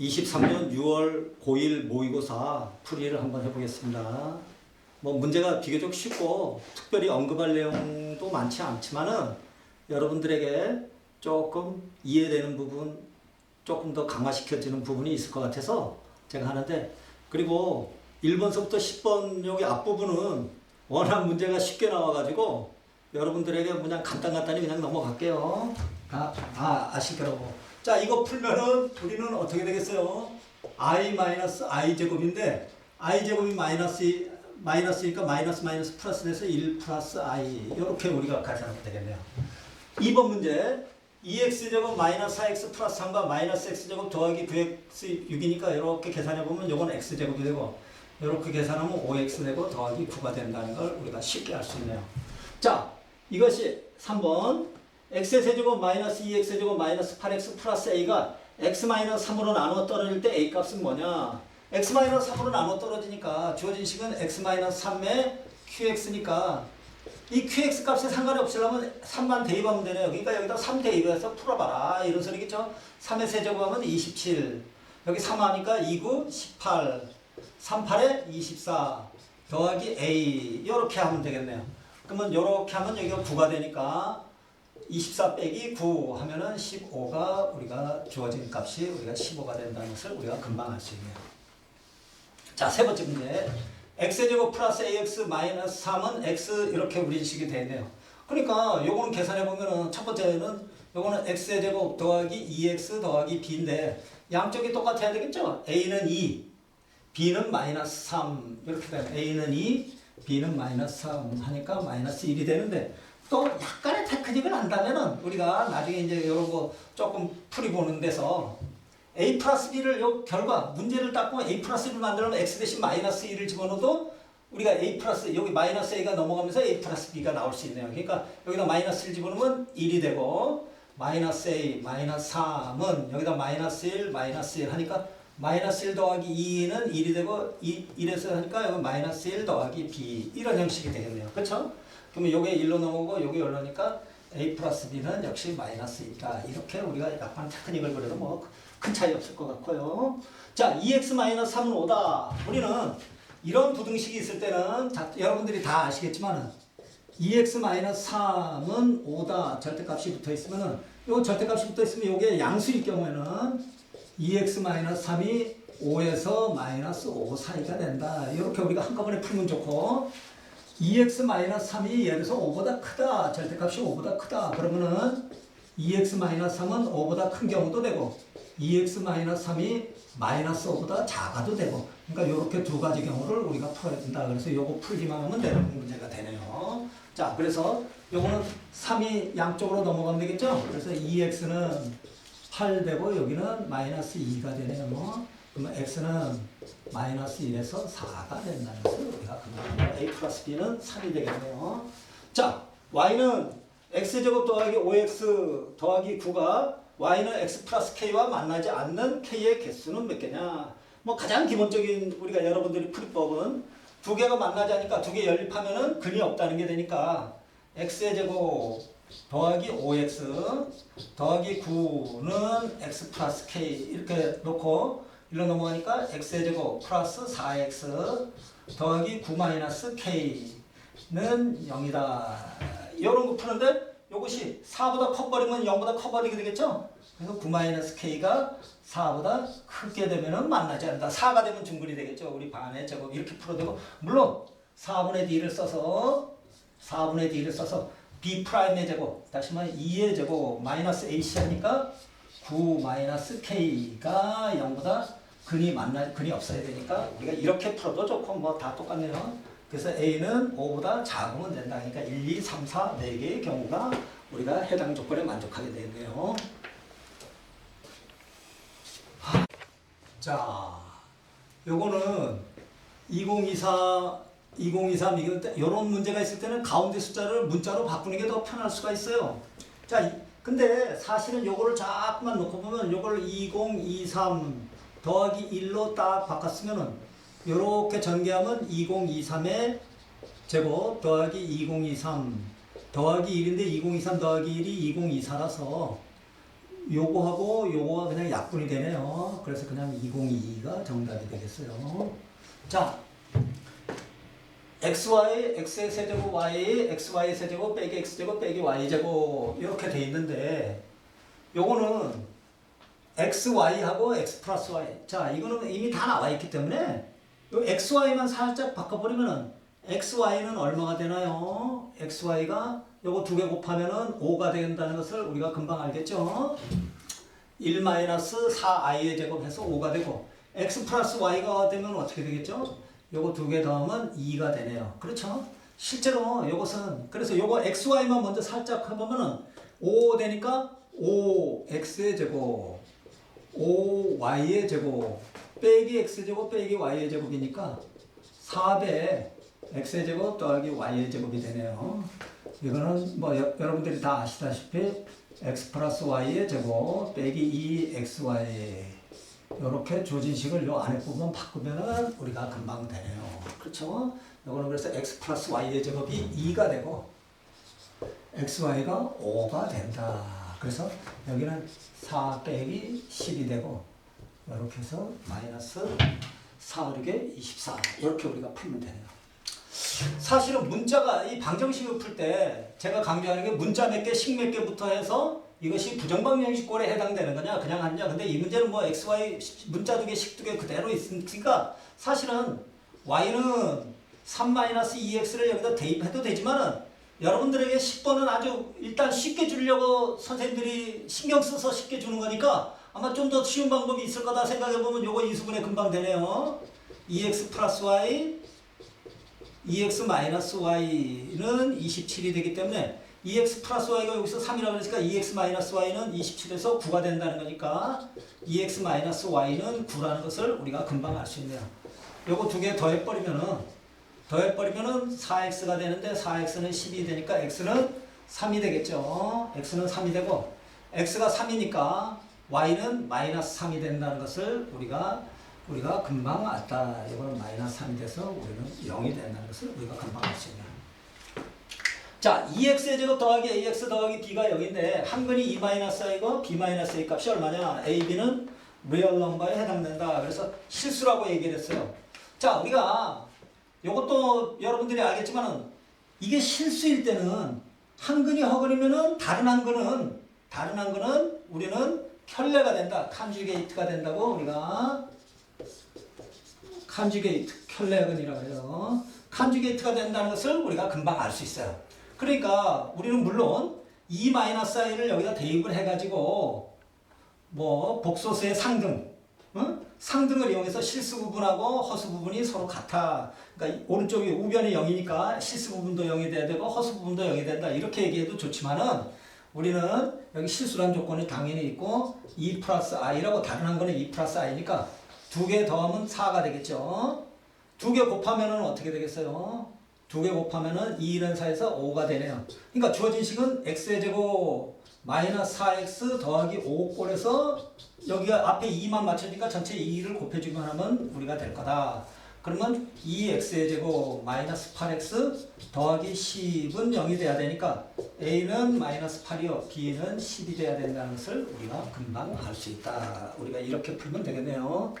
23년 6월 고1 모의고사 풀이를 한번 해보겠습니다. 뭐 문제가 비교적 쉽고 특별히 언급할 내용도 많지 않지만은 여러분들에게 조금 이해되는 부분, 조금 더 강화시켜지는 부분이 있을 것 같아서 제가 하는데 그리고 1번서부터 10번 여기 앞부분은 워낙 문제가 쉽게 나와가지고 여러분들에게 그냥 간단간단히 그냥 넘어갈게요. 다, 다 아실 거라고. 자, 이거 풀면은 우리는 어떻게 되겠어요? i 마이너스 i 제곱인데 i 제곱이 마이너스 마이너스니까 마이너스 마이너스 플러스 돼서 1 플러스 i 이렇게 우리가 가져가면 되겠네요. 2번 문제 2x 제곱 마이너스 4x 플러스 3과 마이너스 x 제곱 더하기 9x 6이니까 이렇게 계산해 보면 요건 x 제곱이 되고 이렇게 계산하면 5x 되고 더하기 9가 된다는 걸 우리가 쉽게 알 수 있네요. 자, 이것이 3번 x의 세제곱 마이너스 2x 제곱 마이너스 8x 플러스 a가 x 마이너스 3으로 나눠 떨어질 때 a 값은 뭐냐? x 마이너스 3으로 나눠 떨어지니까 주어진 식은 x 마이너스 3의 qx니까 이 qx 값에 상관이 없으려면 3만 대입하면 되네요. 그러니까 여기다 3 대입해서 풀어봐라. 이런 소리겠죠? 3의 세제곱하면 27. 여기 3 하니까 2, 9, 18. 3, 8에 24. 더하기 a. 이렇게 하면 되겠네요. 그러면 이렇게 하면 여기가 9가 되니까 24 빼기 9 하면은 15가 우리가 주어진 값이 우리가 15가 된다는 것을 우리가 금방 알 수 있네요. 자, 세 번째 문제. x제곱 플러스 ax 마이너스 3은 x 이렇게 우리 식이 되네요. 그러니까 요거는 계산해 보면은 첫 번째는 요거는 x제곱 더하기 2x 더하기 b인데 양쪽이 똑같아야 되겠죠? a는 2, b는 마이너스 3 이렇게 되면 a는 2, b는 마이너스 3 하니까 마이너스 1이 되는데 또 약간의 테크닉을 안다면은 우리가 나중에 이제 이런 거 조금 풀이 보는 데서 a 플러스 b를 요 결과 문제를 닦고 a 플러스 b를 만들면 x 대신 마이너스 1을 집어넣어도 우리가 a 플러스 여기 마이너스 a가 넘어가면서 a 플러스 b가 나올 수 있네요. 그러니까 여기다 마이너스 1 집어넣으면 1이 되고 마이너스 a 마이너스 3은 여기다 마이너스 1 마이너스 1 하니까 마이너스 1 더하기 2는 1이 되고 2, 1에서 하니까 여기 마이너스 1 더하기 b 이런 형식이 되겠네요. 그렇죠? 그러면 요게 1로 넘어오고 요게 1로 니까 a 플러스 b는 역시 마이너스 1이다. 이렇게 우리가 약간 테크닉을 그려도 뭐 큰 차이 없을 것 같고요. 자, 2x 마이너스 3은 5다. 우리는 이런 부등식이 있을 때는 자, 여러분들이 다 아시겠지만은 2x 마이너스 3은 5다. 절대값이 붙어 있으면은 요 절대값이 붙어 있으면 요게 양수일 경우에는 2x 마이너스 3이 5에서 마이너스 5 사이가 된다. 이렇게 우리가 한꺼번에 풀면 좋고 2x 마이너스 3이 예를 들어서 5보다 크다. 절대값이 5보다 크다. 그러면은 2x 마이너스 3은 5보다 큰 경우도 되고 2x 마이너스 3이 마이너스 5보다 작아도 되고 그러니까 이렇게 두 가지 경우를 우리가 풀어야 된다. 그래서 요거 풀기만 하면 되는 문제가 되네요. 자, 그래서 요거는 3이 양쪽으로 넘어가면 되겠죠? 그래서 2x는 8 되고 여기는 마이너스 2가 되네요. 그러면 x는 마이너스 1에서 4가 된다는 것을 우리가 그러면 a 플러스 b는 3이 되겠네요. 자, y는 x제곱 더하기 5x 더하기 9가 y는 x 플러스 k와 만나지 않는 k의 개수는 몇 개냐? 뭐 가장 기본적인 우리가 여러분들이 풀법은 두 개가 만나지 않으니까 두 개 연립하면은 근이 없다는 게 되니까 x의 제곱 더하기 5x 더하기 9는 x 플러스 k 이렇게 놓고 일로 넘어가니까 x의 제곱 플러스 4x 더하기 9 마이너스 k는 0이다. 이런 거 푸는데 이것이 4보다 커버리면 0보다 커버리게 되겠죠? 그래서 9 마이너스 k가 4보다 크게 되면은 만나지 않는다. 4가 되면 중근이 되겠죠. 우리 반의 제곱 이렇게 풀어도 되고 물론 4분의 d를 써서 4분의 d를 써서 b 프라임의 제곱 다시 말해 2의 제곱 마이너스 ac 하니까 9 마이너스 k가 0보다 근이 만나 근이 없어야 되니까 우리가 이렇게 풀어도 좋고 뭐 다 똑같네요. 그래서 a는 5보다 작으면 된다. 그러니까 1, 2, 3, 4, 4개의 경우가 우리가 해당 조건에 만족하게 되네요. 자, 요거는 2024, 2023 이건 이런 문제가 있을 때는 가운데 숫자를 문자로 바꾸는 게 더 편할 수가 있어요. 자, 이- 근데 사실은 요거를 자꾸만 놓고 보면 요걸 2023 더하기 1로 딱 바꿨으면은 요렇게 전개하면 2023의 제곱 더하기 2023 더하기 1인데 2023 더하기 1이 2024라서 요거하고 요거가 그냥 약분이 되네요. 그래서 그냥 2022가 정답이 되겠어요. 자, xy, x의 세제곱 y, xy 세제곱 빼기 x제곱 빼기 y제곱 이렇게 돼 있는데 요거는 xy하고 x 플러스 y. 자, 이거는 이미 다 나와 있기 때문에 요 xy만 살짝 바꿔버리면은 xy는 얼마가 되나요? xy가 요거 두 개 곱하면은 5가 된다는 것을 우리가 금방 알겠죠? 1 마이너스 4i의 제곱해서 5가 되고 x 플러스 y가 되면 어떻게 되겠죠? 요거 두 개 더하면 2가 되네요. 그렇죠? 실제로 요것은 그래서 요거 xy만 먼저 살짝 해보면은 5 되니까 5x의 제곱 5y의 제곱 빼기 x제곱 빼기 y의 제곱이니까 4배 x의 제곱 더하기 y의 제곱이 되네요. 이거는 뭐 여, 여러분들이 다 아시다시피 x 플러스 y의 제곱 빼기 2xy 이렇게 조진식을 요 안에 부분 바꾸면은 우리가 금방 되네요. 그렇죠? 이거는 그래서 x 플러스 y의 제곱이 2가 되고 xy가 5가 된다. 그래서 여기는 4 빼기 10이 되고 이렇게 해서 마이너스 4 그게 24 이렇게 우리가 풀면 되네요. 사실은 문자가 이 방정식을 풀 때 제가 강조하는 게 문자 몇 개, 식 몇 개부터 해서 이것이 부정방정식꼴에 해당되는 거냐 그냥 하냐 근데 이 문제는 뭐 x, y 문자 두 개, 식 두 개 그대로 있으니까 사실은 y는 3-2x를 여기다 대입해도 되지만은 여러분들에게 10번은 아주 일단 쉽게 주려고 선생님들이 신경 써서 쉽게 주는 거니까 아마 좀 더 쉬운 방법이 있을 거다 생각해보면 요거 인수분해 금방 되네요 2x 플러스 y 2x 마이너스 y는 27이 되기 때문에 2x 플러스 y가 여기서 3이라고 그러니까 2x 마이너스 y는 27에서 9가 된다는 거니까 2x 마이너스 y는 9라는 것을 우리가 금방 알 수 있네요. 요거 두 개 더해버리면은 더해버리면은 4x가 되는데 4x는 10이 되니까 x는 3이 되겠죠. x는 3이 되고 x가 3이니까 y는 마이너스 3이 된다는 것을 우리가 우리가 금방 알다. 이거는 마이너스 3이 돼서 우리는 0이 된다는 것을 우리가 금방 알 수 있네요. 자, 2x의 제곱 더하기 ax 더하기 b가 0인데 한 근이 2 마이너스 a고 b 마이너스 값이 얼마냐? a, b는 리얼 넘버에 해당된다. 그래서 실수라고 얘기를 했어요. 자, 우리가 이것도 여러분들이 알겠지만은 이게 실수일 때는 한 근이 허근이면은 다른 한 근은 다른 한 근은 우리는 켤레가 된다. 칸주게이트가 된다고 우리가 칸주게이트, 켤레근이라고 해요. 칸주게이트가 된다는 것을 우리가 금방 알 수 있어요. 그러니까 우리는 물론 2-i를 여기다 대입을 해가지고 뭐 복소수의 상등, 응? 상등을 이용해서 실수 부분하고 허수 부분이 서로 같아. 그러니까 오른쪽이 우변이 0이니까 실수 부분도 0이 돼야 되고 허수 부분도 0이 된다. 이렇게 얘기해도 좋지만은 우리는 여기 실수란 조건이 당연히 있고 2 플러스 i라고 다른 한 거는 2 플러스 i니까 두 개 더하면 4가 되겠죠. 두 개 곱하면은 어떻게 되겠어요? 두 개 곱하면은 2는 4에서 5가 되네요. 그러니까 주어진 식은 x의 제곱 마이너스 4x 더하기 5 꼴에서 여기가 앞에 2만 맞춰니까 전체 2를 곱해주기만 하면 우리가 될 거다. 그러면 2x의 제곱 마이너스 8x 더하기 10은 0이 돼야 되니까 a는 마이너스 8이요 b는 10이 돼야 된다는 것을 우리가 금방 알 수 있다. 우리가 이렇게 풀면 되겠네요.